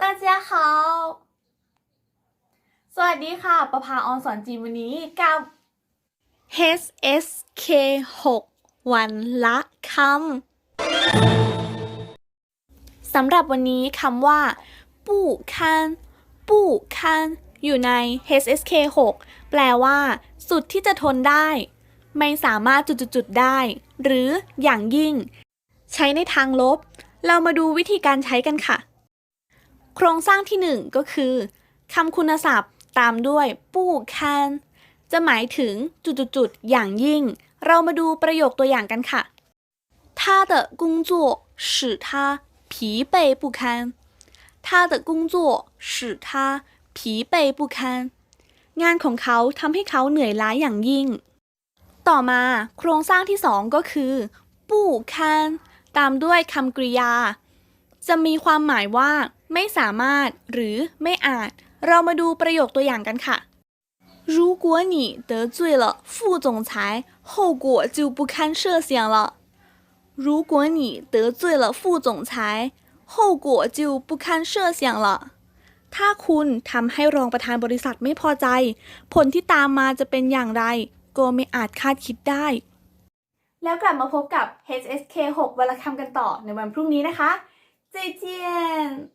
大家好สวัสดีค่ะ ประภาออนสอนจีนวันนี้กับ HSK 6 วันละคำสำหรับวันนี้คำว่าปู้คันปู้คันอยู่ใน HSK 6 แปลว่า สุดที่จะทนได้ ไม่สามารถจุดๆได้ หรืออย่างยิ่ง ใช้ในทางลบ เรามาดูวิธีการใช้กันค่ะ โครงสร้างที่หนึ่งก็คือคำคุณศัพท์ตามด้วยปู้คันจะหมายถึงจุดๆๆอย่างยิ่ง เรามาดูประโยคตัวอย่างกันค่ะ他的工作使他疲惫不堪他的工作使他疲惫不堪งานของเขาทำให้เขาเหนื่อยล้าอย่างยิ่ง ต่อมาโครงสร้างที่สองก็คือปู้คันตามด้วยคำกริยา จะมีความหมายว่า ไม่สามารถ หรือไม่อาจ เรามาดูประโยคตัวอย่างกันค่ะ 如果你得罪了副总裁，后果就不堪设想了。如果你得罪了副总裁，后果就不堪设想了。ถ้าคุณทำให้รองประธานบริษัทไม่พอใจ ผลที่ตามมาจะเป็นอย่างไร ก็ไม่อาจคาดคิดได้ แล้วกลับมาพบกับ HSK 6วันละคำกันต่อในวันพรุ่งนี้นะคะ 再见。